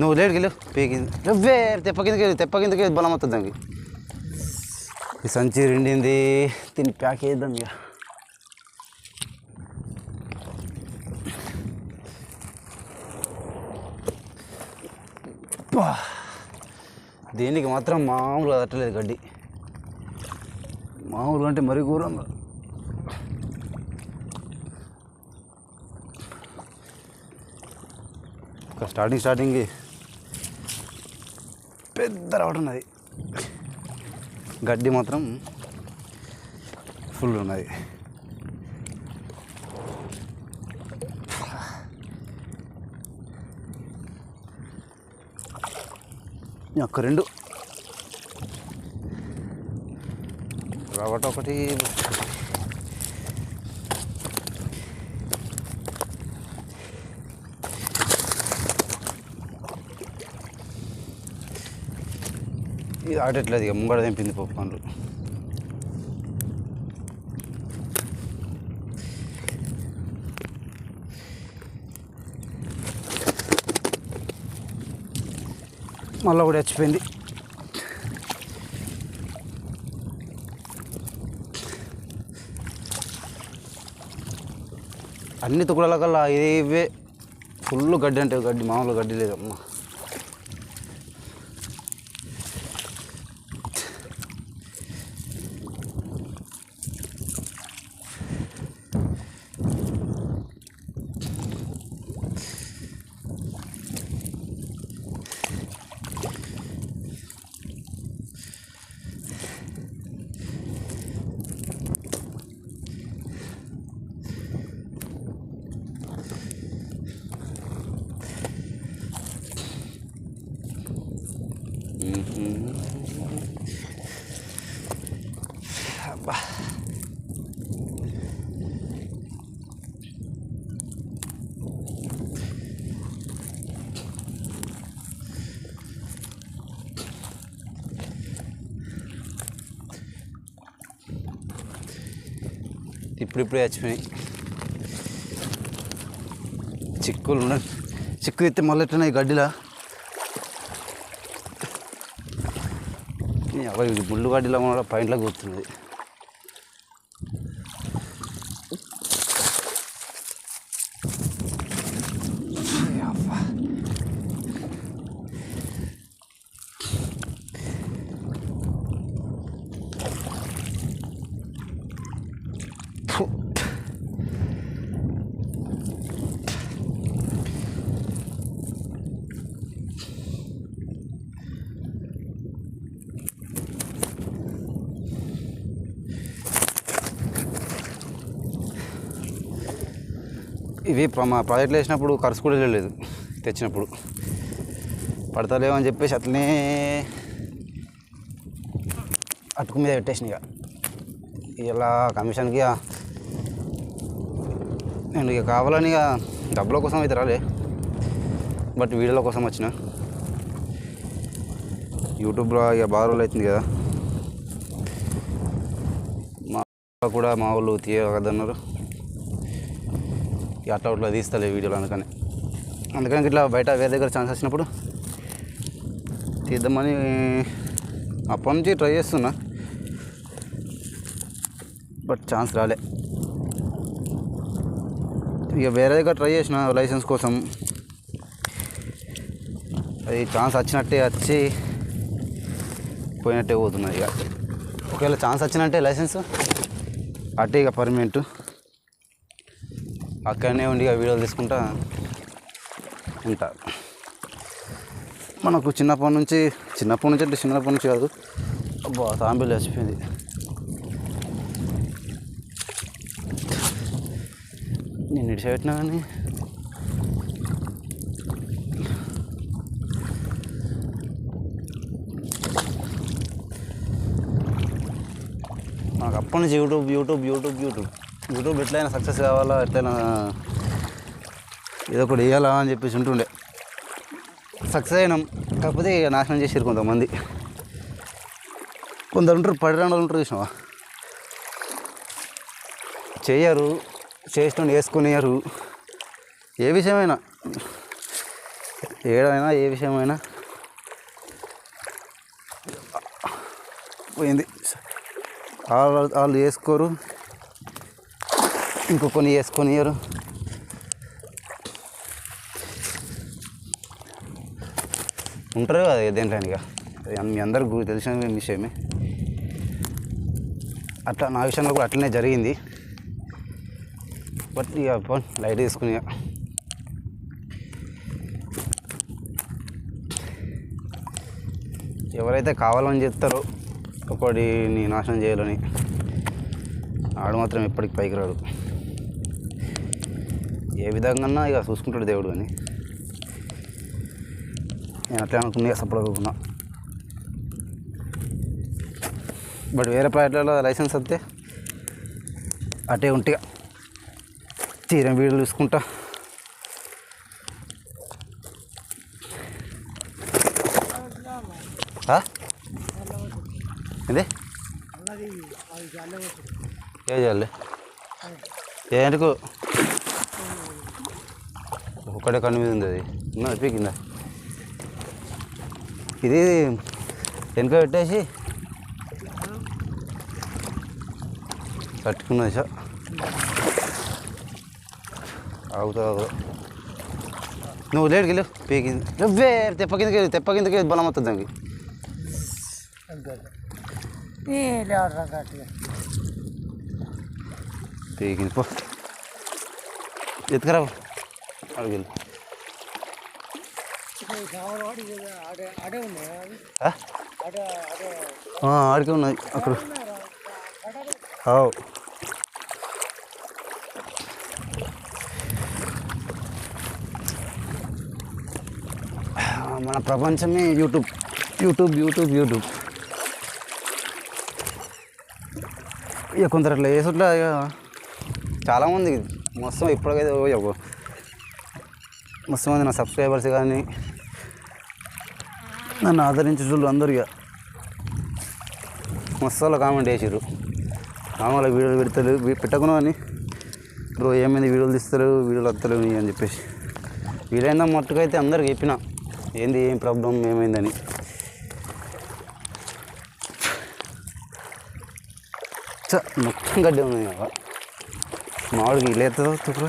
నువ్వు లేడికి వెళ్ళు పీకింది నువ్వే తెప్ప కిందకి వెళ్ళు తెప్ప కిందకి వెళ్ళి బలం అవుతుంది దానికి ఈ సంచి రెండింది. దీన్ని ప్యాక్ చేద్దాం ఇక. దీనికి మాత్రం మామూలుగా తట్టలేదు గడ్డి. మామూలుగా అంటే మరీ ఘోరంగా ఇంకా స్టార్టింగ్ స్టార్టింగ్ పెద్ద రావడం ఉన్నది. గడ్డి మాత్రం ఫుల్ ఉన్నది. ఒక్క రెండు. రవట ఒకటి ఇది ఆడట్లేదు ఇక ముంగడ తెంపింది పప్పు మళ్ళీ కూడా చచ్చిపోయింది. అన్ని తుకుడల కల్లా ఇవే. ఫుల్ గడ్డి అంటే గడ్డి మామూలు గడ్డి లేదమ్మా. అబ్బా ఇప్పుడిప్పుడే చచ్చిపోయినాయి చిక్కులు ఉన్నాయి. చిక్కు ఎత్తే మళ్ళీ గడ్డిలా? ఎవరి ముళ్ళు గడ్డిలో కూడా పైంట్లో కూర్చున్నది అబ్బా. ఫు. ఇవి మా ప్రాజెక్ట్లో వేసినప్పుడు ఖర్చు కూడా లేదు తెచ్చినప్పుడు. పడతలేవు అని చెప్పేసి అట్లనే అటుకు మీద పెట్టేసిన ఇక. ఇలా కమిషన్కి నేను ఇక కావాలని ఇక డబ్బుల కోసం అయితే రాలే బట్ వీడియోల కోసం వచ్చిన. యూట్యూబ్లో ఇక బాగా రోజులు అవుతుంది కదా. మా కూడా మా వాళ్ళు తీయగదన్నారు అట్లా అట్లా తీస్తలే వీడియోలు అందుకని అందుకని ఇట్లా బయట వేరే దగ్గర ఛాన్స్ వచ్చినప్పుడు తీద్దామని అప్పటి నుంచి ట్రై చేస్తున్నా. బట్ ఛాన్స్ రాలే. ఇక వేరే దగ్గర ట్రై చేసిన లైసెన్స్ కోసం. అది ఛాన్స్ వచ్చినట్టే వచ్చి పోయినట్టే పోతున్నది ఇక. ఒకవేళ ఛాన్స్ వచ్చినట్టే లైసెన్స్ అట్టే ఇక పర్మనెంట్. అక్కడనే ఉండి ఆ వీడియోలు తీసుకుంటా ఉంటా. మనకు చిన్నప్పటి నుంచి చిన్నప్పటి నుంచి అంటే చిన్నప్పటి నుంచి కాదు. అబ్బా తాంబేలు చచ్చిపోయింది నేను ఇడిచి పెట్టినా కానీ నాకు అప్పటి నుంచి YouTube YouTube YouTube YouTube YouTube ఎట్లయినా సక్సెస్ కావాలా ఎట్లయినా ఏదో ఒకటి వేయాలా అని చెప్పేసి ఉంటుండే. సక్సెస్ అయినాం. కాకపోతే ఇక నాశనం చేసారు కొంతమంది. కొందరు ఉంటారు పడి రెండు ఉంటారు చూసినావా? చేయరు చేసిన వేసుకునేయరు ఏ విషయమైనా ఏడైనా ఏ విషయమైనా పోయింది. వాళ్ళు వాళ్ళు వేసుకోరు. ఇంకో కొన్ని వేసుకొనియరు ఉంటారు కదా దేంట్లోని ఇక. మీ అందరికి తెలిసిన విషయమే. అట్లా నా విషయంలో కూడా అట్లనే జరిగింది. బట్ ఇక లైట్ తీసుకుని ఇక. ఎవరైతే కావాలని చెప్తారో ఒకటిని నాశనం చేయాలని ఆడు మాత్రం ఎప్పటికి పైకి రాడు. ఏ విధంగా ఇక చూసుకుంటాడు దేవుడు అని. నేను అట్లా అనుకున్నా సపోర్ట్ అనుకున్నా బట్ వేరే ప్లాట్లలో లైసెన్స్ వస్తే అటే ఉంటిగా తీరం వీడియోలు చూసుకుంటా. ఆ? ఏంది? ఏ చేయాలి ఏంటికు ఒక్కడే కన్ను మీద ఉంది అది. ఉన్నది? పీకిందా? ఇది వెనక పెట్టేసి కట్టుకున్నది సార్ ఆగుతుంది నువ్వు లేడికి వెళ్ళు. పీకింది. నువ్వే తెప్ప కిందకి తెప్ప కిందకి బలం వస్తుంది దానికి. పీకింది. పో. ఎత్తుకురా. అడిగి కావాలి అడే అడే ఉన్నాయి అవి. అడే అడే ఆడికే ఉన్నది అక్కడ మన ప్రపంచమే యూట్యూబ్. YouTube YouTube YouTube. ఇక కొందరు అట్లా చేసుట్లా ఇక చాలామంది మొత్తం ఇప్పటికైతే మస్తు మంది నా సబ్స్క్రైబర్స్ కానీ నన్ను ఆదరించేటోళ్ళు అందరు ఇక మస్తు కామెంట్ చేసిర్రు. మామూలుగా వీడియోలు పెడతారు పెట్టకును పెట్టకున్నా అని బ్రో ఏమైంది? వీడియోలు తీస్తారు వీడియోలు వస్తలేవు అని చెప్పేసి. వీలైందా మట్టుకైతే అందరికి చెప్పిన ఏంది ఏం ప్రాబ్లం ఏమైందని చ మొత్తం గడ్డి ఉంది కదా. మామిడికి లేతుందో? తుప్పుడు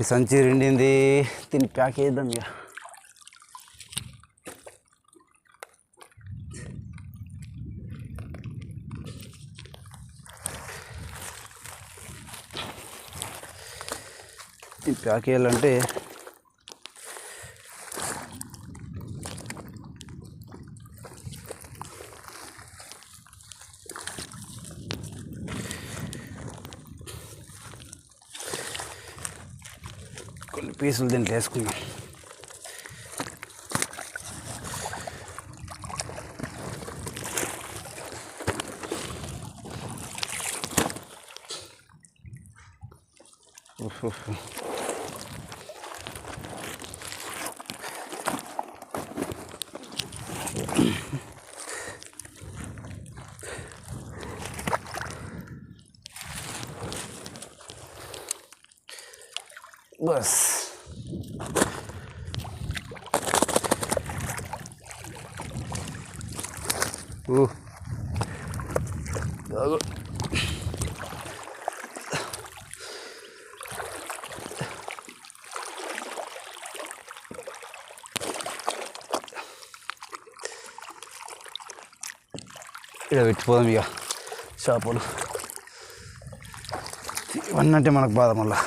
ఈ సంచి రెండింది. దీన్ని ప్యాక్ చేద్దాం ఇక ప్యాక్ చేయాలంటే కొన్ని పీసులు దీంట్లో వేసుకున్నాం బస్ ఓ ఆగు. ఇక్కడ పెట్టిపోదాం ఇక చేపలు ఇవన్నీ అంటే మనకు బాధ మళ్ళా